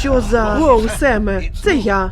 Що за. Воу, Семе, це я.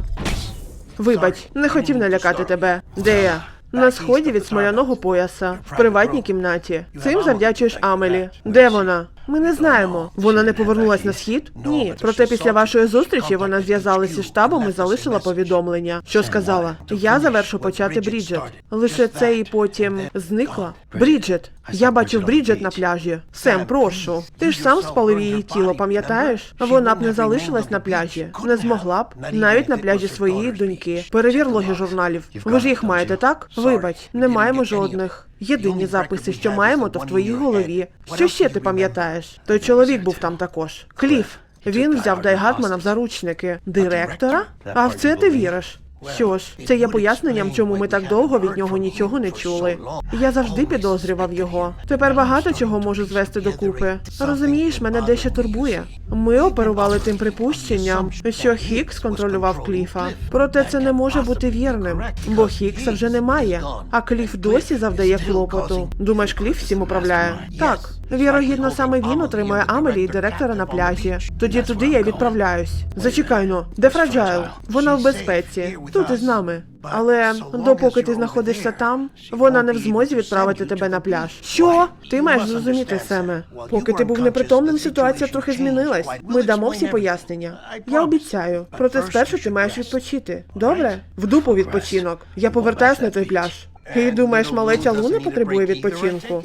Вибач, не хотів налякати тебе. Де я? На сході від смоляного пояса, в приватній кімнаті. Цим завдячуєш Амелі. Де вона? Ми не знаємо. Вона не повернулась на схід? Ні. Проте після вашої зустрічі вона зв'язалася зі штабом і залишила повідомлення. Що сказала? Я завершу почати Бріджет. Лише це і потім зникла. Бріджет. Я бачив Бріджет на пляжі. Сем, прошу. Ти ж сам спалив її тіло, пам'ятаєш? Вона б не залишилась на пляжі. Не змогла б. Навіть на пляжі своєї доньки. Перевір логи журналів. Ви ж їх маєте, так? Вибач, не маємо жодних. Єдині записи, що маємо, то в твоїй голові. Що ще ти пам'ятаєш? Той чоловік був там також. Кліф. Він взяв Дайгатмана в заручники. Директора? А в це ти віриш? Що ж, це є поясненням, чому ми так довго від нього нічого не чули. Я завжди підозрював його. Тепер багато чого можу звести докупи. Розумієш, мене дещо турбує. Ми оперували тим припущенням, що Хікс контролював Кліфа. Проте це не може бути вірним, бо Хікса вже немає. А Кліф досі завдає клопоту. Думаєш, Кліф всім управляє? Так. Вірогідно, саме він отримує Амелі директора на пляжі. Тоді туди я відправляюсь. Зачекай ну, де Фраджайл? Вона в безпеці. Тут із нами. Але допоки ти знаходишся там, вона не в змозі відправити тебе на пляж. Що? Ти маєш зрозуміти, Семе. Поки ти був непритомним, ситуація трохи змінилась. Ми дамо всі пояснення. Я обіцяю. Проте спершу ти маєш відпочити. Добре? В дупу відпочинок. Я повертаюсь на той пляж. І думаєш, малеча Луни потребує відпочинку?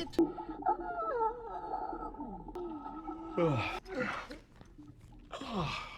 呃啊。